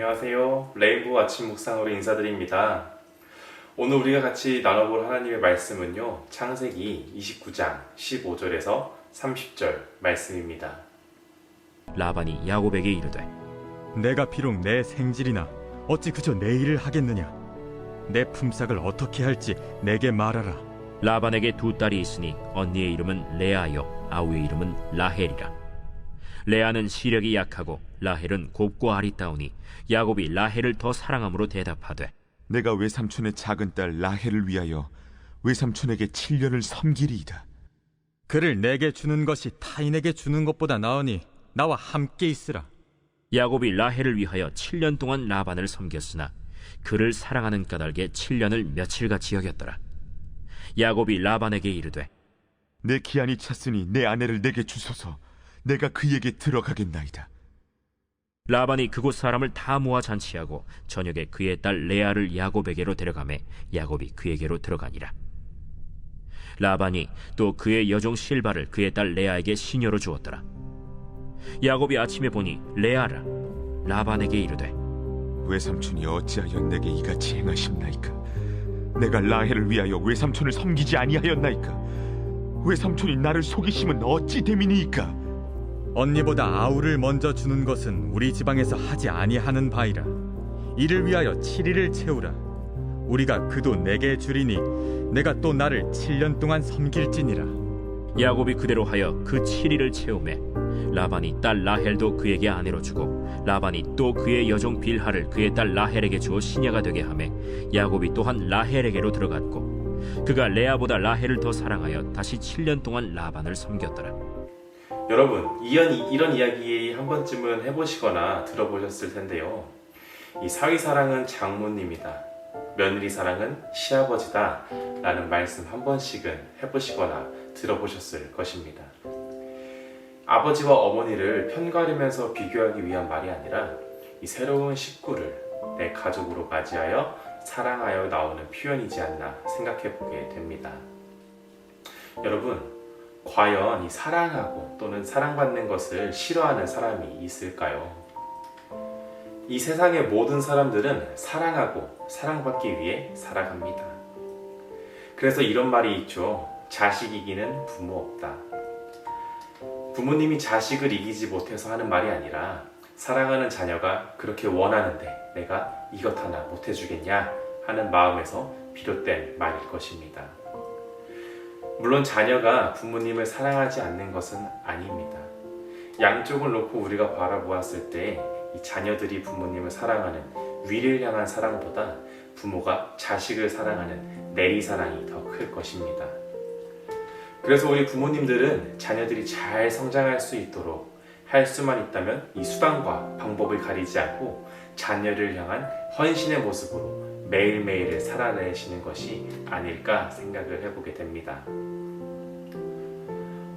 안녕하세요. 레인보우 아침 묵상으로 인사드립니다. 오늘 우리가 같이 나눠볼 하나님의 말씀은요, 창세기 29장 15절에서 30절 말씀입니다. 라반이 야곱에게 이르되 내가 비록 내 생질이나 어찌 그저 내 일을 하겠느냐 내 품삯을 어떻게 할지 내게 말하라 라반에게 두 딸이 있으니 언니의 이름은 레아요 아우의 이름은 라헬이라 레아는 시력이 약하고 라헬은 곱고 아리따우니 야곱이 라헬을 더 사랑함으로 대답하되 내가 외삼촌의 작은 딸 라헬을 위하여 외삼촌에게 7년을 섬기리이다. 그를 내게 주는 것이 타인에게 주는 것보다 나으니 나와 함께 있으라 야곱이 라헬을 위하여 7년 동안 라반을 섬겼으나 그를 사랑하는 까닭에 7년을 며칠같이 여겼더라 야곱이 라반에게 이르되 내 기한이 찼으니 내 아내를 내게 주소서. 내가 그에게 들어가겠나이다. 라반이 그곳 사람을 다 모아 잔치하고 저녁에 그의 딸 레아를 야곱에게로 데려가매 야곱이 그에게로 들어가니라. 라반이 또 그의 여종 실바를 그의 딸 레아에게 시녀로 주었더라. 야곱이 아침에 보니 레아라 라반에게 이르되 외삼촌이 어찌하여 내게 이같이 행하십나이까? 내가 라헬을 위하여 외삼촌을 섬기지 아니하였나이까? 외삼촌이 나를 속이심은 어찌 됨이니이까? 언니보다 아우를 먼저 주는 것은 우리 지방에서 하지 아니하는 바이라. 이를 위하여 7일을 채우라. 우리가 그도 내게 주리니 내가 또 나를 7년 동안 섬길지니라. 야곱이 그대로 하여 그 7일을 채우매 라반이 딸 라헬도 그에게 아내로 주고 라반이 또 그의 여종 빌하를 그의 딸 라헬에게 주어 시녀가 되게 하매 야곱이 또한 라헬에게로 들어갔고 그가 레아보다 라헬을 더 사랑하여 다시 7년 동안 라반을 섬겼더라 여러분, 이런, 이런 이야기 한 번쯤은 해보시거나 들어보셨을 텐데요. 이 사위 사랑은 장모님이다. 며느리 사랑은 시아버지다. 라는 말씀 한 번씩은 해보시거나 들어보셨을 것입니다. 아버지와 어머니를 편가르면서 비교하기 위한 말이 아니라 이 새로운 식구를 내 가족으로 맞이하여 사랑하여 나오는 표현이지 않나 생각해 보게 됩니다. 여러분, 과연 이 사랑하고 또는 사랑받는 것을 싫어하는 사람이 있을까요? 이 세상의 모든 사람들은 사랑하고 사랑받기 위해 살아갑니다. 그래서 이런 말이 있죠. 자식 이기는 부모 없다. 부모님이 자식을 이기지 못해서 하는 말이 아니라 사랑하는 자녀가 그렇게 원하는데 내가 이것 하나 못해주겠냐 하는 마음에서 비롯된 말일 것입니다. 물론 자녀가 부모님을 사랑하지 않는 것은 아닙니다. 양쪽을 놓고 우리가 바라보았을 때 이 자녀들이 부모님을 사랑하는 위를 향한 사랑보다 부모가 자식을 사랑하는 내리 사랑이 더 클 것입니다. 그래서 우리 부모님들은 자녀들이 잘 성장할 수 있도록 할 수만 있다면 이 수단과 방법을 가리지 않고 자녀를 향한 헌신의 모습으로 매일매일을 살아내시는 것이 아닐까 생각을 해보게 됩니다.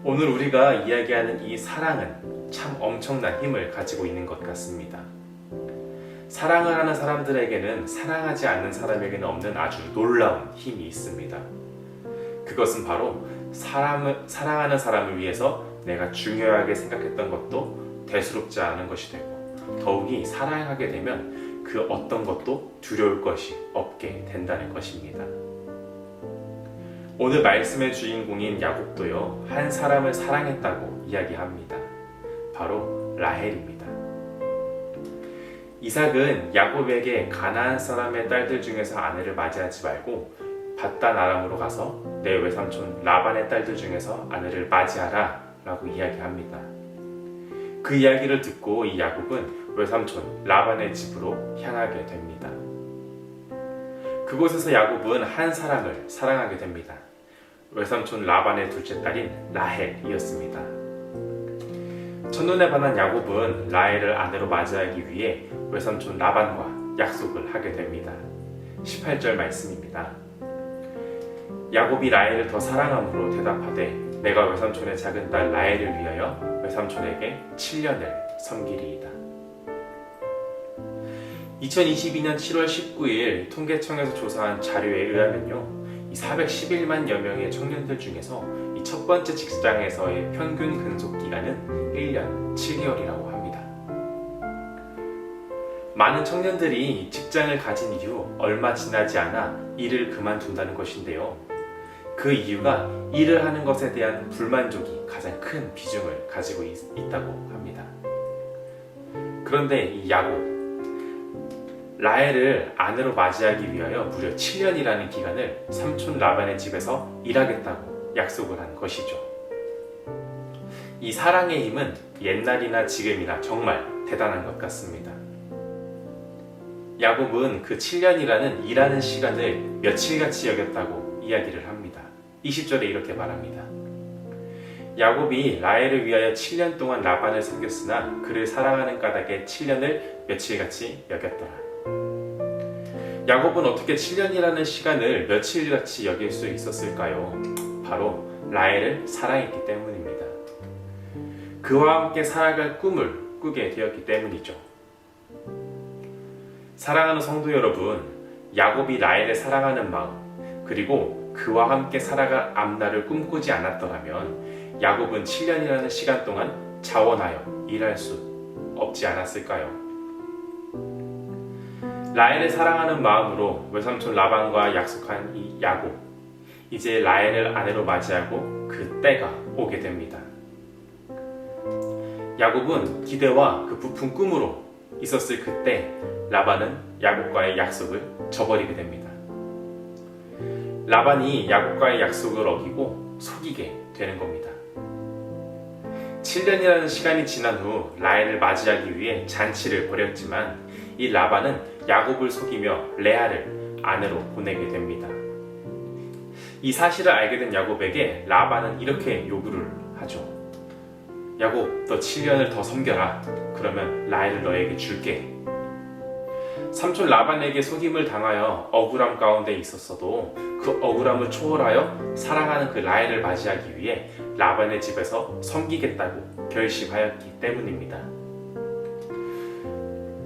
오늘 우리가 이야기하는 이 사랑은 참 엄청난 힘을 가지고 있는 것 같습니다. 사랑을 하는 사람들에게는 사랑하지 않는 사람에게는 없는 아주 놀라운 힘이 있습니다. 그것은 바로 사람을, 사랑하는 사람을 위해서 내가 중요하게 생각했던 것도 대수롭지 않은 것이 되고 더욱이 사랑하게 되면 그 어떤 것도 두려울 것이 없게 된다는 것입니다. 오늘 말씀의 주인공인 야곱도요, 한 사람을 사랑했다고 이야기합니다. 바로 라헬입니다. 이삭은 야곱에게 가나안 사람의 딸들 중에서 아내를 맞이하지 말고 바단 아람으로 가서 내 외삼촌 라반의 딸들 중에서 아내를 맞이하라 라고 이야기합니다. 그 이야기를 듣고 이 야곱은 외삼촌 라반의 집으로 향하게 됩니다. 그곳에서 야곱은 한 사람을 사랑하게 됩니다. 외삼촌 라반의 둘째 딸인 라헬이었습니다. 첫눈에 반한 야곱은 라헬을 아내로 맞이하기 위해 외삼촌 라반과 약속을 하게 됩니다. 18절 말씀입니다. 야곱이 라헬을 더 사랑함으로 대답하되 내가 외삼촌의 작은 딸 라헬을 위하여 외삼촌에게 7년을 섬기리이다. 2022년 7월 19일 통계청에서 조사한 자료에 의하면요. 이 411만여 명의 청년들 중에서 이 첫 번째 직장에서의 평균 근속 기간은 1년 7개월이라고 합니다. 많은 청년들이 직장을 가진 이후 얼마 지나지 않아 일을 그만둔다는 것인데요. 그 이유가 일을 하는 것에 대한 불만족이 가장 큰 비중을 가지고 있, 있다고 합니다. 그런데 이 야곱, 라헬을 아내로 맞이하기 위하여 무려 7년이라는 기간을 삼촌 라반의 집에서 일하겠다고 약속을 한 것이죠. 이 사랑의 힘은 옛날이나 지금이나 정말 대단한 것 같습니다. 야곱은 그 7년이라는 일하는 시간을 며칠같이 여겼다고 이야기를 합니다. 20절에 이렇게 말합니다. 야곱이 라헬을 위하여 7년 동안 라반을 섬겼으나 그를 사랑하는 까닭에 7년을 며칠같이 여겼더라. 야곱은 어떻게 7년이라는 시간을 며칠같이 여길 수 있었을까요? 바로 라헬을 사랑했기 때문입니다. 그와 함께 살아갈 꿈을 꾸게 되었기 때문이죠. 사랑하는 성도 여러분, 야곱이 라헬을 사랑하는 마음, 그리고 그와 함께 살아갈 앞날을 꿈꾸지 않았더라면 야곱은 7년이라는 시간 동안 자원하여 일할 수 없지 않았을까요? 라헬을 사랑하는 마음으로 외삼촌 라반과 약속한 이 야곱, 이제 라헬을 아내로 맞이하고 그 때가 오게 됩니다. 야곱은 기대와 그 부푼 꿈으로 있었을 그때 라반은 야곱과의 약속을 저버리게 됩니다. 라반이 야곱과의 약속을 어기고 속이게 되는 겁니다. 7년이라는 시간이 지난 후 라헬을 맞이하기 위해 잔치를 벌였지만 이 라반은 야곱을 속이며 레아를 아내로 보내게 됩니다. 이 사실을 알게 된 야곱에게 라반은 이렇게 요구를 하죠. 야곱, 너 7년을 더 섬겨라. 그러면 라헬을 너에게 줄게. 삼촌 라반에게 속임을 당하여 억울함 가운데 있었어도 그 억울함을 초월하여 사랑하는 그 라헬을 맞이하기 위해 라반의 집에서 섬기겠다고 결심하였기 때문입니다.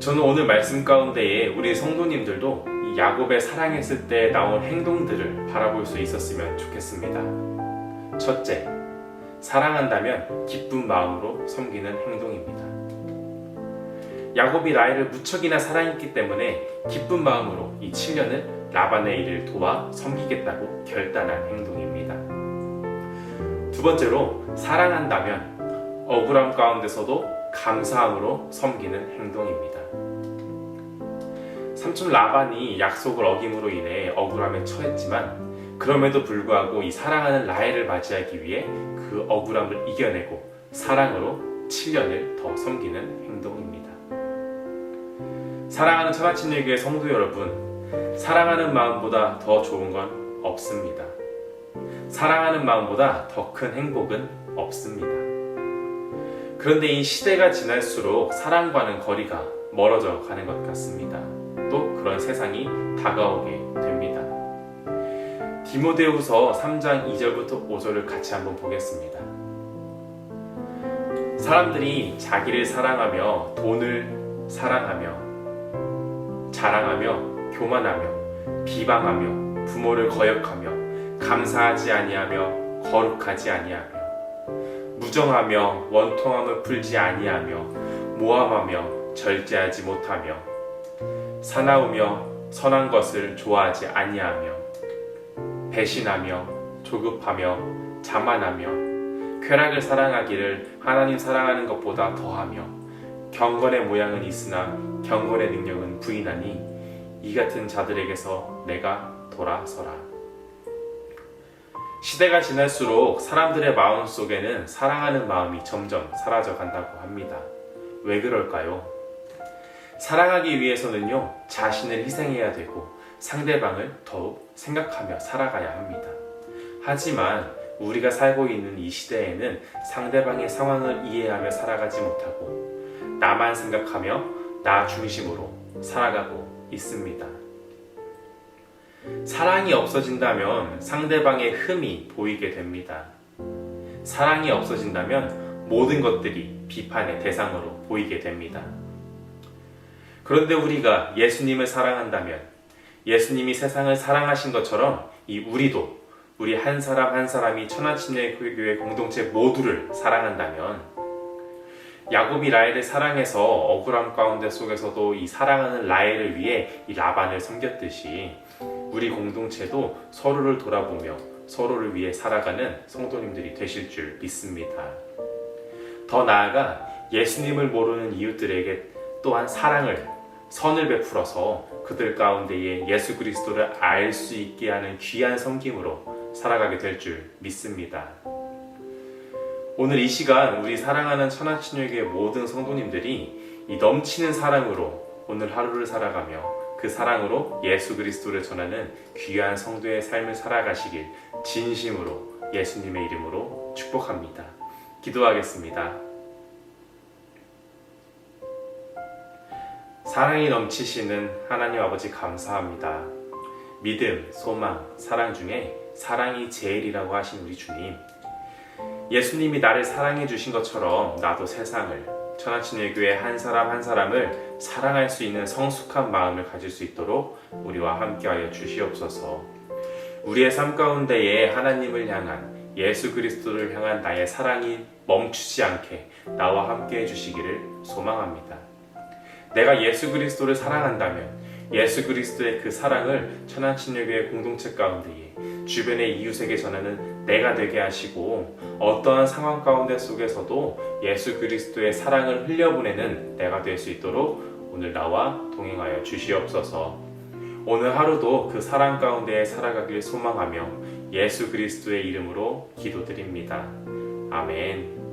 저는 오늘 말씀 가운데에 우리 성도님들도 이 야곱의 사랑했을 때 나온 행동들을 바라볼 수 있었으면 좋겠습니다. 첫째, 사랑한다면 기쁜 마음으로 섬기는 행동입니다. 야곱이 라헬을 무척이나 사랑했기 때문에 기쁜 마음으로 이 7년을 라반의 일을 도와 섬기겠다고 결단한 행동입니다. 두 번째로 사랑한다면 억울함 가운데서도 감사함으로 섬기는 행동입니다. 삼촌 라반이 약속을 어김으로 인해 억울함에 처했지만 그럼에도 불구하고 이 사랑하는 라헬을 맞이하기 위해 그 억울함을 이겨내고 사랑으로 7년을 더 섬기는 행동입니다. 사랑하는 천하친일교회 성도 여러분, 사랑하는 마음보다 더 좋은 건 없습니다. 사랑하는 마음보다 더 큰 행복은 없습니다. 그런데 이 시대가 지날수록 사랑과는 거리가 멀어져 가는 것 같습니다. 또 그런 세상이 다가오게 됩니다. 디모데후서 3장 2절부터 5절을 같이 한번 보겠습니다. 사람들이 자기를 사랑하며 돈을 사랑하며 자랑하며 교만하며 비방하며 부모를 거역하며 감사하지 아니하며 거룩하지 아니하며 무정하며 원통함을 풀지 아니하며 모함하며 절제하지 못하며 사나우며 선한 것을 좋아하지 아니하며 배신하며 조급하며 자만하며 쾌락을 사랑하기를 하나님 사랑하는 것보다 더하며 경건의 모양은 있으나 경건의 능력은 부인하니 이 같은 자들에게서 내가 돌아서라. 시대가 지날수록 사람들의 마음 속에는 사랑하는 마음이 점점 사라져 간다고 합니다. 왜 그럴까요? 사랑하기 위해서는요, 자신을 희생해야 되고 상대방을 더욱 생각하며 살아가야 합니다. 하지만 우리가 살고 있는 이 시대에는 상대방의 상황을 이해하며 살아가지 못하고 나만 생각하며 나 중심으로 살아가고 있습니다. 사랑이 없어진다면 상대방의 흠이 보이게 됩니다. 사랑이 없어진다면 모든 것들이 비판의 대상으로 보이게 됩니다. 그런데 우리가 예수님을 사랑한다면 예수님이 세상을 사랑하신 것처럼 이 우리도 우리 한 사람 한 사람이 천하친례교회 공동체 모두를 사랑한다면 야곱이 라헬을 사랑해서 억울함 가운데 속에서도 이 사랑하는 라헬을 위해 이 라반을 섬겼듯이 우리 공동체도 서로를 돌아보며 서로를 위해 살아가는 성도님들이 되실 줄 믿습니다. 더 나아가 예수님을 모르는 이웃들에게 또한 사랑을 선을 베풀어서 그들 가운데에 예수 그리스도를 알 수 있게 하는 귀한 섬김으로 살아가게 될 줄 믿습니다. 오늘 이 시간 우리 사랑하는 천하친육의 모든 성도님들이 이 넘치는 사랑으로 오늘 하루를 살아가며 그 사랑으로 예수 그리스도를 전하는 귀한 성도의 삶을 살아가시길 진심으로 예수님의 이름으로 축복합니다. 기도하겠습니다. 사랑이 넘치시는 하나님 아버지 감사합니다. 믿음, 소망, 사랑 중에 사랑이 제일이라고 하신 우리 주님. 예수님이 나를 사랑해 주신 것처럼 나도 세상을 천하친의 교회 한 사람 한 사람을 사랑할 수 있는 성숙한 마음을 가질 수 있도록 우리와 함께하여 주시옵소서. 우리의 삶 가운데에 하나님을 향한 예수 그리스도를 향한 나의 사랑이 멈추지 않게 나와 함께 해주시기를 소망합니다. 내가 예수 그리스도를 사랑한다면 예수 그리스도의 그 사랑을 천안친례교회 공동체 가운데에 주변의 이웃에게 전하는 내가 되게 하시고 어떠한 상황 가운데 속에서도 예수 그리스도의 사랑을 흘려보내는 내가 될 수 있도록 오늘 나와 동행하여 주시옵소서. 오늘 하루도 그 사랑 가운데 살아가길 소망하며 예수 그리스도의 이름으로 기도드립니다. 아멘.